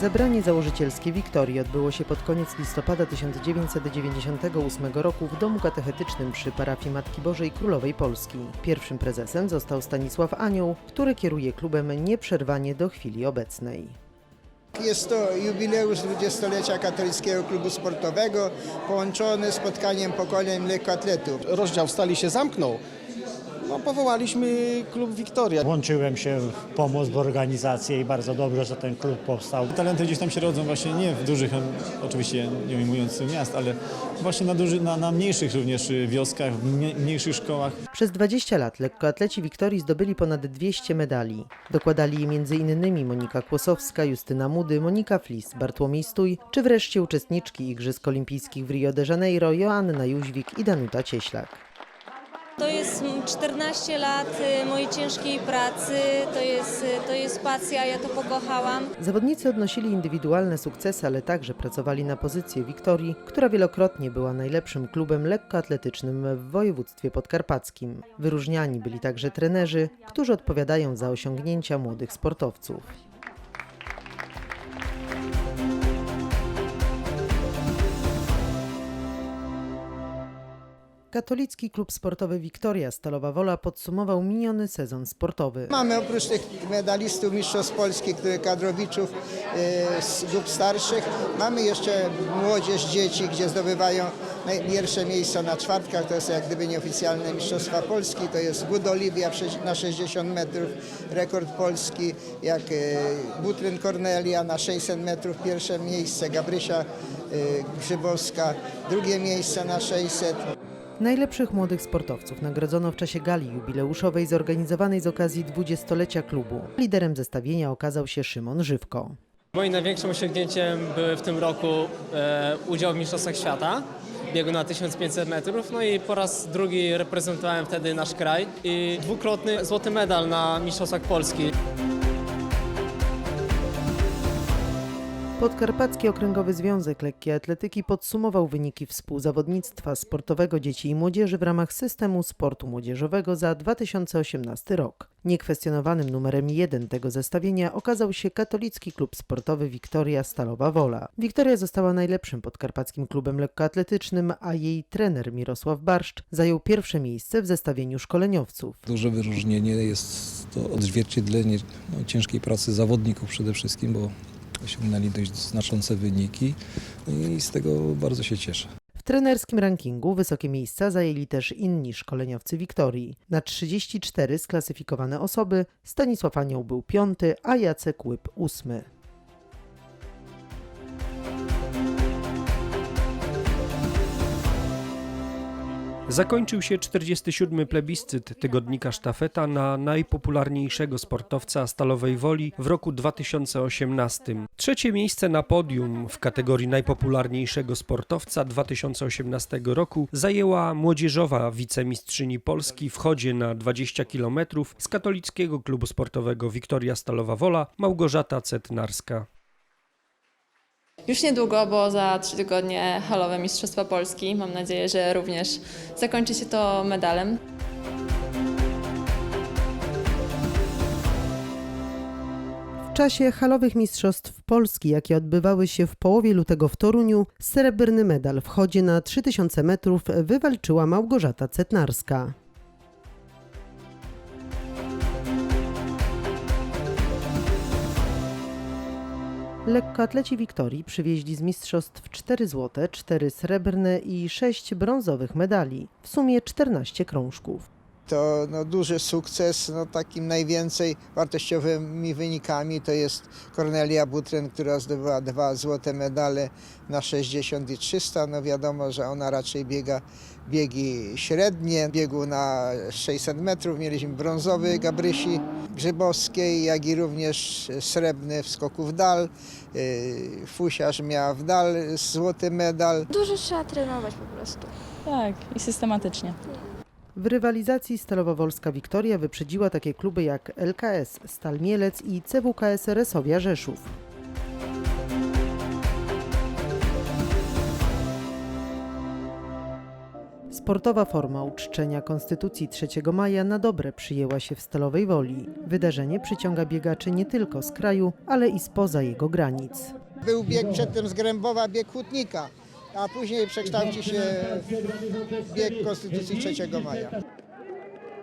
Zebranie założycielskie Wiktorii odbyło się pod koniec listopada 1998 roku w domu katechetycznym przy parafii Matki Bożej Królowej Polski. Pierwszym prezesem został Stanisław Anioł, który kieruje klubem nieprzerwanie do chwili obecnej. Jest to jubileusz 20-lecia Katolickiego Klubu Sportowego połączony spotkaniem pokoleń lekkoatletów. rozdział stali się zamknął, no, powołaliśmy klub Wiktoria. Włączyłem się w pomoc w organizację i bardzo dobrze, że ten klub powstał. Talenty gdzieś tam się rodzą właśnie nie w dużych, oczywiście nie ujmując miast, ale właśnie na, duży, na, na mniejszych również wioskach, w mnie- mniejszych szkołach. Przez 20 lat lekkoatleci Wiktorii zdobyli ponad 200 medali. Dokładali je m.in. Monika Kłosowska, Justyna Mudy, Monika Flis, Bartłomiej Stój, czy wreszcie uczestniczki Igrzysk Olimpijskich w Rio de Janeiro Joanna Jóźwik i Danuta Cieślak. To jest mm, 14 lat y, mojej ciężkiej pracy, to jest, y, to jest pasja, ja to pokochałam. Zawodnicy odnosili indywidualne sukcesy, ale także pracowali na pozycję Wiktorii, która wielokrotnie była najlepszym klubem lekkoatletycznym w województwie podkarpackim. Wyróżniani byli także trenerzy, którzy odpowiadają za osiągnięcia młodych sportowców. Katolicki Klub Sportowy Wiktoria Stalowa Wola podsumował miniony sezon sportowy. Mamy oprócz tych medalistów Mistrzostw Polski, który kadrowiczów e, z grup starszych, mamy jeszcze młodzież, dzieci, gdzie zdobywają pierwsze miejsca na czwartkach, to jest jak gdyby nieoficjalne Mistrzostwa Polski, to jest sześć- na 60 metrów, rekord Polski, jak e, Butryn Kornelia na 600 metrów, pierwsze miejsce, Gabrysia e, Grzybowska, drugie miejsce na 600. Najlepszych młodych sportowców nagrodzono w czasie gali jubileuszowej zorganizowanej z okazji dwudziestolecia klubu. Liderem zestawienia okazał się Szymon Żywko. Moim największym osiągnięciem były w tym roku e, udział w Mistrzostwach Świata, biegu na 1500 metrów, no i po raz drugi reprezentowałem wtedy nasz kraj i dwukrotny złoty medal na Mistrzostwach Polski. Podkarpacki Okręgowy Związek Lekkiej Atletyki podsumował wyniki współzawodnictwa sportowego dzieci i młodzieży w ramach systemu sportu młodzieżowego za 2018 rok. Niekwestionowanym numerem jeden tego zestawienia okazał się katolicki klub sportowy Wiktoria Stalowa Wola. Wiktoria została najlepszym podkarpackim klubem lekkoatletycznym, a jej trener Mirosław Barszcz zajął pierwsze miejsce w zestawieniu szkoleniowców. Duże wyróżnienie jest to odzwierciedlenie no, ciężkiej pracy zawodników przede wszystkim, bo osiągnęli dość znaczące wyniki i z tego bardzo się cieszę. W trenerskim rankingu wysokie miejsca zajęli też inni szkoleniowcy Wiktorii. Na 34 sklasyfikowane osoby Stanisław Anioł był piąty, a Jacek Łyb ósmy. Zakończył się 47. plebiscyt tygodnika Sztafeta na najpopularniejszego sportowca stalowej woli w roku 2018. Trzecie miejsce na podium w kategorii najpopularniejszego sportowca 2018 roku zajęła młodzieżowa wicemistrzyni Polski w chodzie na 20 km z katolickiego klubu sportowego Wiktoria Stalowa Wola Małgorzata Cetnarska. Już niedługo, bo za trzy tygodnie halowe Mistrzostwa Polski. Mam nadzieję, że również zakończy się to medalem. W czasie halowych mistrzostw Polski, jakie odbywały się w połowie lutego w Toruniu, srebrny medal w chodzie na 3000 metrów wywalczyła Małgorzata Cetnarska. Lekkoatleci Wiktorii przywieźli z mistrzostw 4 złote, 4 srebrne i 6 brązowych medali, w sumie 14 krążków. To no, duży sukces, no, takim najwięcej wartościowymi wynikami to jest Kornelia Butryn, która zdobyła dwa złote medale na 60 i 300. No wiadomo, że ona raczej biega biegi średnie, biegu na 600 metrów. Mieliśmy brązowy Gabrysi Grzybowskiej, jak i również srebrny w skoku w dal. Yy, Fusiarz miała w dal złoty medal. Dużo trzeba trenować po prostu. Tak, i systematycznie. W rywalizacji Stalowowolska Wiktoria wyprzedziła takie kluby jak LKS Stal Mielec i CWKS Resowia Rzeszów. Sportowa forma uczczenia Konstytucji 3 maja na dobre przyjęła się w Stalowej Woli. Wydarzenie przyciąga biegaczy nie tylko z kraju, ale i spoza jego granic. Był bieg przedtem z Grębowa, bieg Hutnika, a później przekształci się w bieg Konstytucji 3 maja.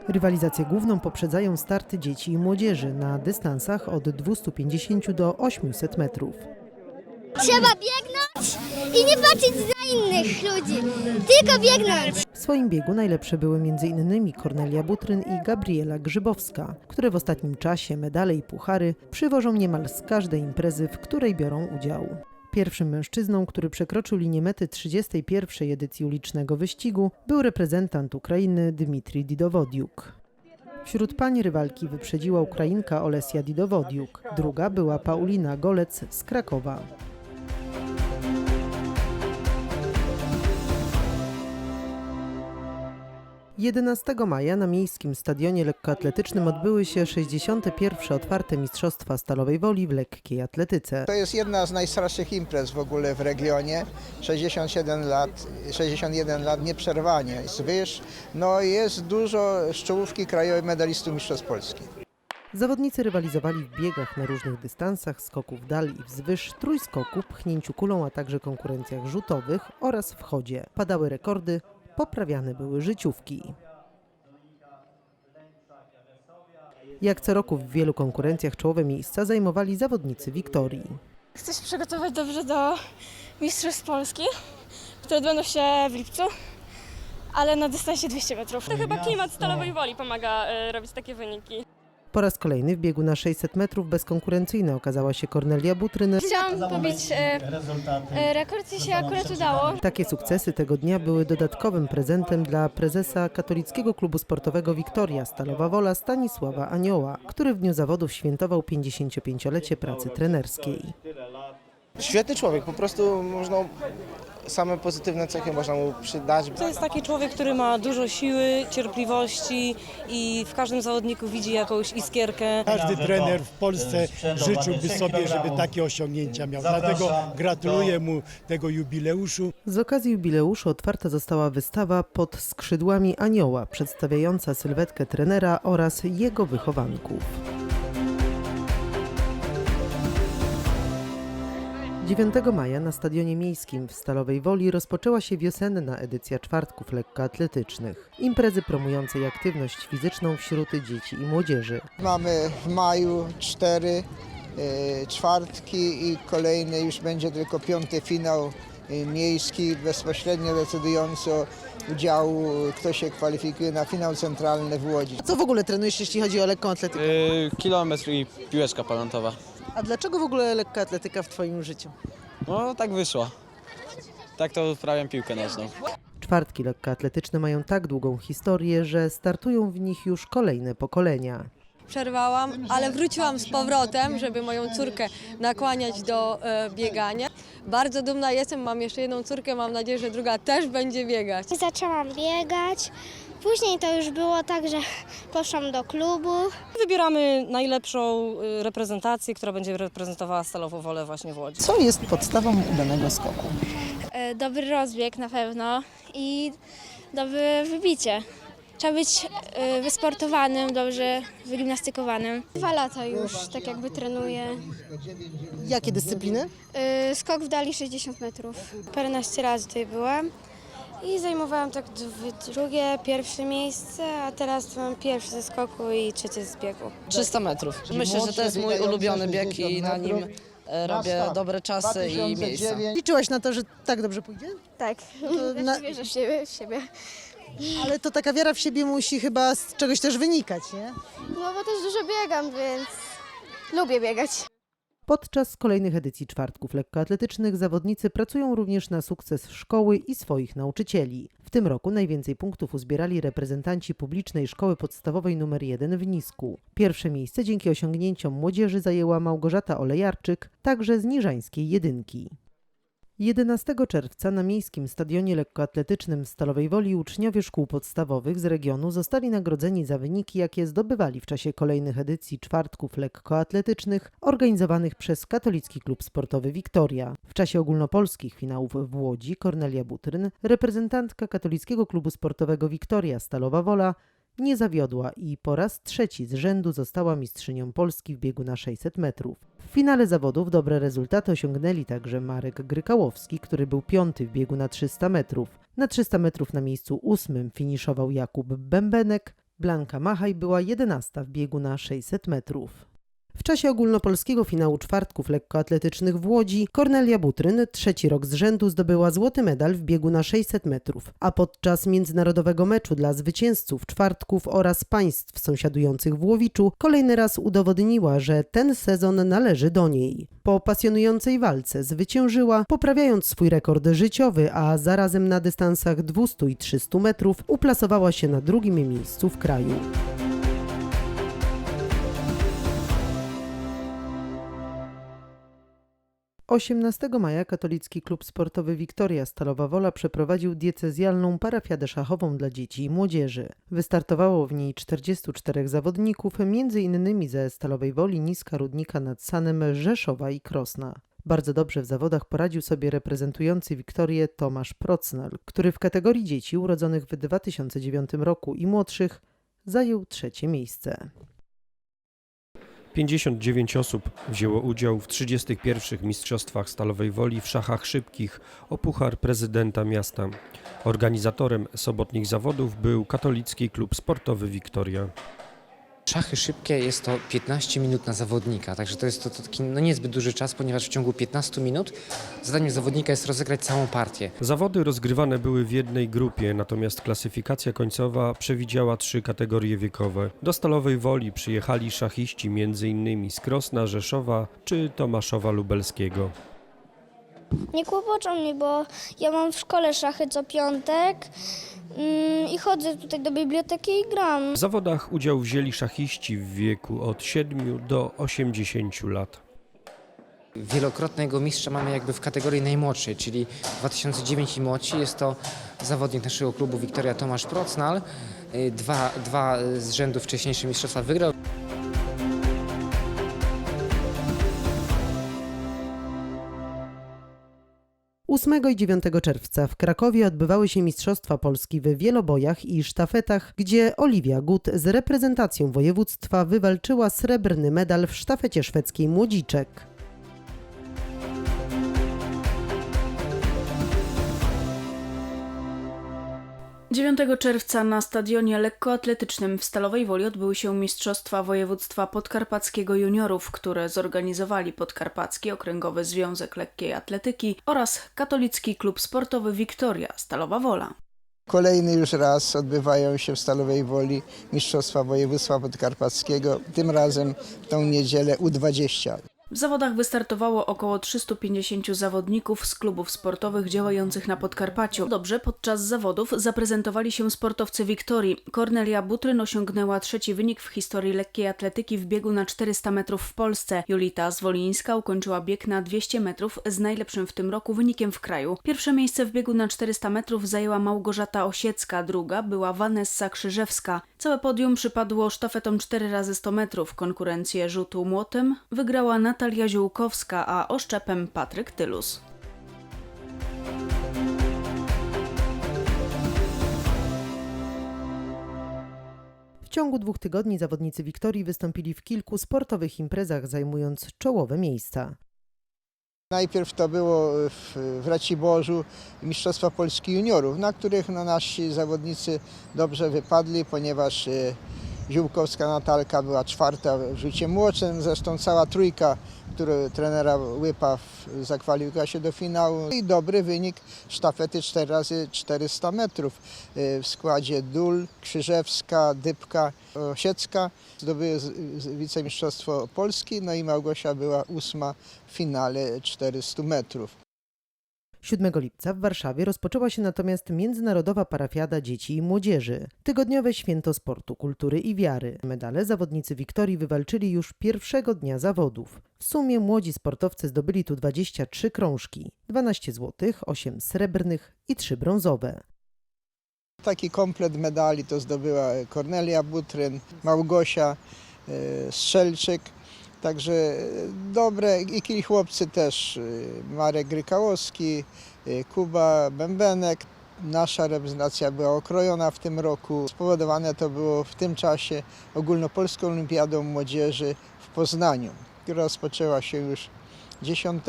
Rywalizację główną poprzedzają starty dzieci i młodzieży na dystansach od 250 do 800 metrów. Trzeba biegnąć i nie patrzeć na innych ludzi, tylko biegnąć. W swoim biegu najlepsze były m.in. Kornelia Butryn i Gabriela Grzybowska, które w ostatnim czasie medale i puchary przywożą niemal z każdej imprezy, w której biorą udział. Pierwszym mężczyzną, który przekroczył linię mety 31. edycji ulicznego wyścigu, był reprezentant Ukrainy Dmitrij Didowodiuk. Wśród pań rywalki wyprzedziła Ukrainka Olesia Didowodiuk. Druga była Paulina Golec z Krakowa. 11 maja na miejskim stadionie lekkoatletycznym odbyły się 61. otwarte Mistrzostwa Stalowej Woli w lekkiej atletyce. To jest jedna z najstarszych imprez w ogóle w regionie. 67 lat, 61 lat nieprzerwanie. Zwyż, no jest dużo z czołówki krajowej medalistów Mistrzostw Polski. Zawodnicy rywalizowali w biegach na różnych dystansach, skoku w dal i wzwyż, trójskoku, pchnięciu kulą, a także konkurencjach rzutowych oraz w chodzie. Padały rekordy, poprawiane były życiówki. Jak co roku w wielu konkurencjach czołowe miejsca zajmowali zawodnicy Wiktorii. Chcę się przygotować dobrze do Mistrzostw Polski, które odbędą się w lipcu, ale na dystansie 200 metrów. To chyba klimat stalowej woli pomaga e, robić takie wyniki. Po raz kolejny w biegu na 600 metrów bezkonkurencyjna okazała się Kornelia Butryn. Chciałam pobić e, rekord i się akurat udało. Takie sukcesy tego dnia były dodatkowym prezentem dla prezesa Katolickiego Klubu Sportowego Wiktoria Stalowa Wola Stanisława Anioła, który w dniu zawodów świętował 55-lecie pracy trenerskiej. Świetny człowiek, po prostu można same pozytywne cechy można mu przydać. To jest taki człowiek, który ma dużo siły, cierpliwości i w każdym zawodniku widzi jakąś iskierkę. Każdy trener w Polsce życzyłby sobie, żeby takie osiągnięcia miał. Dlatego gratuluję mu tego jubileuszu. Z okazji jubileuszu otwarta została wystawa pod skrzydłami Anioła, przedstawiająca sylwetkę trenera oraz jego wychowanków. 9 maja na Stadionie Miejskim w Stalowej Woli rozpoczęła się wiosenna edycja czwartków lekkoatletycznych. Imprezy promującej aktywność fizyczną wśród dzieci i młodzieży. Mamy w maju cztery e, czwartki i kolejny już będzie tylko piąty finał e, miejski, bezpośrednio decydujący o udziału, kto się kwalifikuje na finał centralny w Łodzi. Co w ogóle trenujesz, jeśli chodzi o lekką atletykę? kilometr i piłeczka palantowa. A dlaczego w ogóle lekka atletyka w Twoim życiu? No tak wyszło. Tak to uprawiam piłkę nożną. Czwartki lekkoatletyczne mają tak długą historię, że startują w nich już kolejne pokolenia. Przerwałam, ale wróciłam z powrotem, żeby moją córkę nakłaniać do e, biegania. Bardzo dumna jestem, mam jeszcze jedną córkę, mam nadzieję, że druga też będzie biegać. Zaczęłam biegać, później to już było tak, że poszłam do klubu. Wybieramy najlepszą y, reprezentację, która będzie reprezentowała Stalową Wolę właśnie w Łodzi. Co jest podstawą udanego skoku? E, Dobry rozbieg na pewno i dobre wybicie. Trzeba być e, wysportowanym, dobrze wygimnastykowanym. Dwa lata już tak jakby trenuję. Jakie dyscypliny? E, Skok w dali 60 metrów. Paręnaście razy tutaj byłam i zajmowałam tak drugie, pierwsze miejsce, a teraz mam pierwszy ze skoku i trzecie z biegu. 300 metrów. Myślę, że to jest mój ulubiony bieg i na nim e, robię dobre czasy i miejsca. Liczyłaś na to, że tak dobrze pójdzie? Tak, na- wierzę w siebie. W siebie. Ale to taka wiara w siebie musi chyba z czegoś też wynikać, nie? No bo też dużo biegam, więc lubię biegać. Podczas kolejnych edycji czwartków lekkoatletycznych zawodnicy pracują również na sukces szkoły i swoich nauczycieli. W tym roku najwięcej punktów uzbierali reprezentanci publicznej szkoły podstawowej nr 1 w Nisku. Pierwsze miejsce dzięki osiągnięciom młodzieży zajęła Małgorzata Olejarczyk, także z Niżańskiej Jedynki. 11 czerwca na miejskim stadionie lekkoatletycznym w Stalowej Woli uczniowie szkół podstawowych z regionu zostali nagrodzeni za wyniki, jakie zdobywali w czasie kolejnych edycji czwartków lekkoatletycznych organizowanych przez Katolicki Klub Sportowy Wiktoria. W czasie ogólnopolskich finałów w Łodzi Kornelia Butryn, reprezentantka Katolickiego Klubu Sportowego Wiktoria Stalowa Wola, nie zawiodła i po raz trzeci z rzędu została mistrzynią Polski w biegu na 600 metrów. W finale zawodów dobre rezultaty osiągnęli także Marek Grykałowski, który był piąty w biegu na 300 metrów. Na 300 metrów na miejscu ósmym finiszował Jakub Bębenek, Blanka Machaj była jedenasta w biegu na 600 metrów. W czasie ogólnopolskiego finału czwartków lekkoatletycznych w Łodzi Kornelia Butryn trzeci rok z rzędu zdobyła złoty medal w biegu na 600 metrów, a podczas międzynarodowego meczu dla zwycięzców czwartków oraz państw sąsiadujących w Łowiczu kolejny raz udowodniła, że ten sezon należy do niej. Po pasjonującej walce zwyciężyła, poprawiając swój rekord życiowy, a zarazem na dystansach 200 i 300 metrów uplasowała się na drugim miejscu w kraju. Osiemnastego maja Katolicki Klub Sportowy Wiktoria Stalowa Wola przeprowadził diecezjalną parafiadę szachową dla dzieci i młodzieży. Wystartowało w niej 44 zawodników, m.in. ze Stalowej Woli, Niska Rudnika nad Sanem, Rzeszowa i Krosna. Bardzo dobrze w zawodach poradził sobie reprezentujący Wiktorię Tomasz Procnal, który w kategorii dzieci urodzonych w 2009 roku i młodszych zajął trzecie miejsce. 59 osób wzięło udział w 31 Mistrzostwach Stalowej Woli w szachach szybkich o Puchar Prezydenta Miasta. Organizatorem sobotnich zawodów był Katolicki Klub Sportowy Wiktoria. Szachy szybkie jest to 15 minut na zawodnika, także to jest to, to taki no niezbyt duży czas, ponieważ w ciągu 15 minut zadaniem zawodnika jest rozegrać całą partię. Zawody rozgrywane były w jednej grupie, natomiast klasyfikacja końcowa przewidziała trzy kategorie wiekowe. Do Stalowej Woli przyjechali szachiści m.in. z Krosna, Rzeszowa czy Tomaszowa Lubelskiego. Nie kłopoczą mnie, bo ja mam w szkole szachy co piątek mm, i chodzę tutaj do biblioteki i gram. W zawodach udział wzięli szachiści w wieku od 7 do 80 lat. Wielokrotnego mistrza mamy jakby w kategorii najmłodszej, czyli 2009 i młodsi. Jest to zawodnik naszego klubu Wiktoria Tomasz Procnal. Y, Dwa, dwa z rzędu wcześniejsze mistrzostwa wygrał. 8 i 9 czerwca w Krakowie odbywały się Mistrzostwa Polski w wielobojach i sztafetach, gdzie Oliwia Gut z reprezentacją województwa wywalczyła srebrny medal w sztafecie szwedzkiej młodziczek. 9 czerwca na stadionie lekkoatletycznym w Stalowej Woli odbyły się Mistrzostwa Województwa Podkarpackiego Juniorów, które zorganizowali Podkarpacki Okręgowy Związek Lekkiej Atletyki oraz Katolicki Klub Sportowy Wiktoria Stalowa Wola. Kolejny już raz odbywają się w Stalowej Woli Mistrzostwa Województwa Podkarpackiego, tym razem w tą niedzielę U20. W zawodach wystartowało około 350 zawodników z klubów sportowych działających na Podkarpaciu. Dobrze podczas zawodów zaprezentowali się sportowcy Wiktorii. Kornelia Butryn osiągnęła trzeci wynik w historii lekkiej atletyki w biegu na 400 metrów w Polsce. Julita Zwolińska ukończyła bieg na 200 metrów z najlepszym w tym roku wynikiem w kraju. Pierwsze miejsce w biegu na 400 metrów zajęła Małgorzata Osiecka, druga była Vanessa Krzyżewska. Całe podium przypadło sztafetom 4 razy 100 metrów. Konkurencję rzutu młotem wygrała Natalia Ziółkowska, a oszczepem Patryk Tylus. W ciągu dwóch tygodni zawodnicy Wiktorii wystąpili w kilku sportowych imprezach, zajmując czołowe miejsca. Najpierw to było w, w Raciborzu Mistrzostwa Polski Juniorów, na których no, nasi zawodnicy dobrze wypadli, ponieważ e, Ziółkowska Natalka była czwarta w rzucie młoczym, zresztą cała trójka, który trenera Łypa zakwalifikowała się do finału i dobry wynik sztafety 4 razy 400 metrów e, w składzie Dul, Krzyżewska, Dybka, Osiecka zdobyły wicemistrzostwo Polski, no i Małgosia była ósma w finale 400 metrów. 7 lipca w Warszawie rozpoczęła się natomiast Międzynarodowa Parafiada Dzieci i Młodzieży, tygodniowe święto sportu, kultury i wiary. Medale zawodnicy Wiktorii wywalczyli już pierwszego dnia zawodów. W sumie młodzi sportowcy zdobyli tu 23 krążki, 12 złotych, 8 srebrnych i 3 brązowe. Taki komplet medali to zdobyła Kornelia Butryn, Małgosia e, Strzelczyk. Także e, dobre i kili chłopcy też, e, Marek Grykałowski, e, Kuba Bębenek. Nasza reprezentacja była okrojona w tym roku. Spowodowane to było w tym czasie ogólnopolską olimpiadą młodzieży w Poznaniu, która rozpoczęła się już 10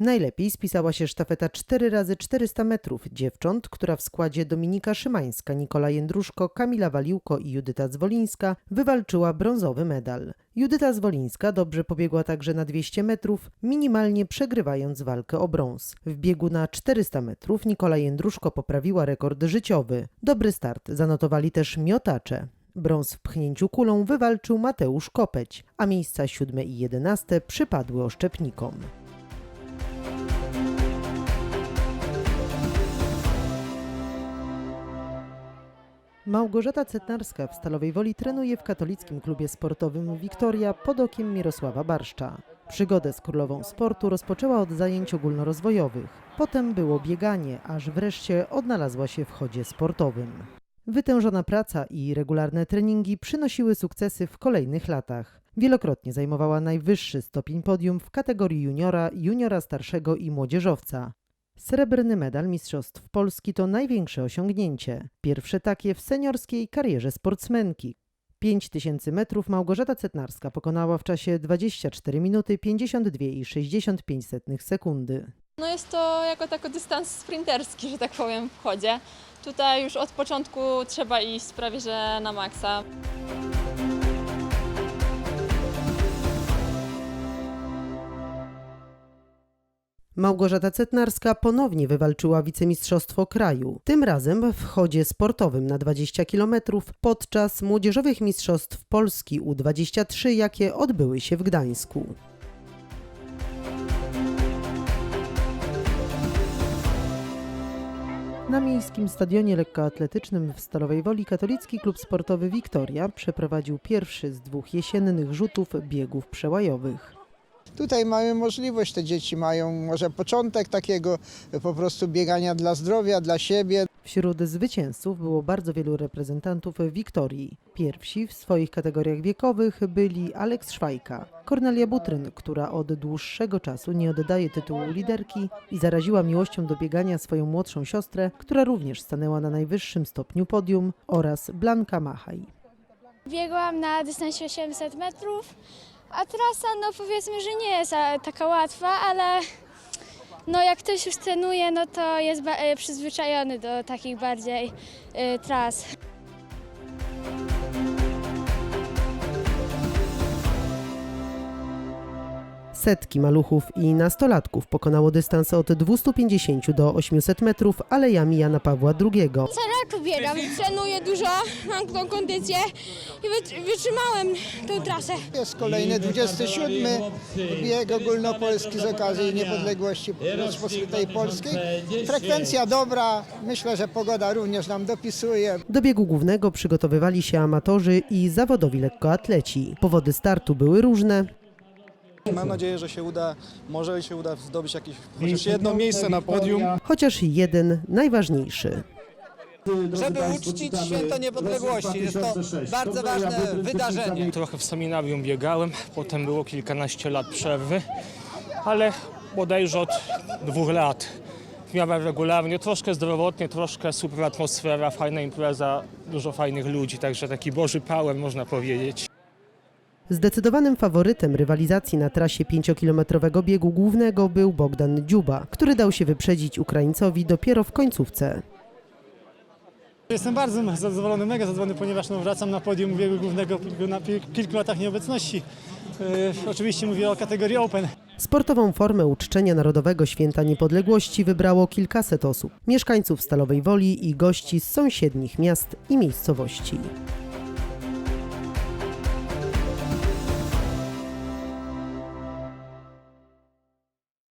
Najlepiej spisała się sztafeta 4 razy 400 metrów dziewcząt, która w składzie Dominika Szymańska, Nikola Jędruszko, Kamila Waliłko i Judyta Zwolińska wywalczyła brązowy medal. Judyta Zwolińska dobrze pobiegła także na 200 metrów, minimalnie przegrywając walkę o brąz. W biegu na 400 metrów Nikola Jędruszko poprawiła rekord życiowy. Dobry start zanotowali też miotacze. Brąz w pchnięciu kulą wywalczył Mateusz Kopeć, a miejsca 7 i 11 przypadły oszczepnikom. Małgorzata Cetnarska w Stalowej Woli trenuje w katolickim klubie sportowym Wiktoria pod okiem Mirosława Barszcza. Przygodę z królową sportu rozpoczęła od zajęć ogólnorozwojowych. Potem było bieganie, aż wreszcie odnalazła się w chodzie sportowym. Wytężona praca i regularne treningi przynosiły sukcesy w kolejnych latach. Wielokrotnie zajmowała najwyższy stopień podium w kategorii juniora, juniora starszego i młodzieżowca. Srebrny medal Mistrzostw Polski to największe osiągnięcie. Pierwsze takie w seniorskiej karierze sportsmenki. 5000 metrów Małgorzata Cetnarska pokonała w czasie 24 minuty 52,65 sekundy. No jest to jako tako dystans sprinterski, że tak powiem, w chodzie. Tutaj już od początku trzeba iść prawie że na maksa. Małgorzata Cetnarska ponownie wywalczyła wicemistrzostwo kraju, tym razem w chodzie sportowym na 20 km podczas Młodzieżowych Mistrzostw Polski U23, jakie odbyły się w Gdańsku. Na miejskim stadionie lekkoatletycznym w Stalowej Woli katolicki klub sportowy Wiktoria przeprowadził pierwszy z dwóch jesiennych rzutów biegów przełajowych. Tutaj mamy możliwość, te dzieci mają może początek takiego po prostu biegania dla zdrowia, dla siebie. Wśród zwycięzców było bardzo wielu reprezentantów Wiktorii. Pierwsi w swoich kategoriach wiekowych byli Aleks Szwajka, Kornelia Butryn, która od dłuższego czasu nie oddaje tytułu liderki i zaraziła miłością do biegania swoją młodszą siostrę, która również stanęła na najwyższym stopniu podium, oraz Blanka Machaj. Biegłam na dystansie 800 metrów, a trasa no powiedzmy, że nie jest taka łatwa, ale no jak ktoś już trenuje, no to jest e, przyzwyczajony do takich bardziej e, tras. Setki maluchów i nastolatków pokonało dystans od 250 do 800 metrów alejami Jana Pawła II. Co roku biegam, trenuję dużo, mam tą kondycję i wytrzymałem tę trasę. Jest kolejny 27 bieg ogólnopolski z okazji niepodległości Rzeczypospolitej Polskiej. Frekwencja dobra, myślę, że pogoda również nam dopisuje. Do biegu głównego przygotowywali się amatorzy i zawodowi lekkoatleci. Powody startu były różne. Mam nadzieję, że się uda, może się uda zdobyć jakieś chociaż jedno miejsce na podium. Chociaż jeden najważniejszy. żeby uczcić święto niepodległości. Jest to bardzo ważne wydarzenie. Trochę w seminarium biegałem, potem było kilkanaście lat przerwy, ale bodajże od dwóch lat w miarę regularnie, troszkę zdrowotnie, troszkę super atmosfera, fajna impreza, dużo fajnych ludzi, także taki boży pałem można powiedzieć. Zdecydowanym faworytem rywalizacji na trasie 5-kilometrowego biegu głównego był Bogdan Dziuba, który dał się wyprzedzić Ukraińcowi dopiero w końcówce. Jestem bardzo zadowolony, mega zadowolony, ponieważ no, wracam na podium biegu głównego na kilku latach nieobecności. Yy, oczywiście mówię o kategorii Open. Sportową formę uczczenia Narodowego Święta Niepodległości wybrało kilkaset osób, mieszkańców Stalowej Woli i gości z sąsiednich miast i miejscowości.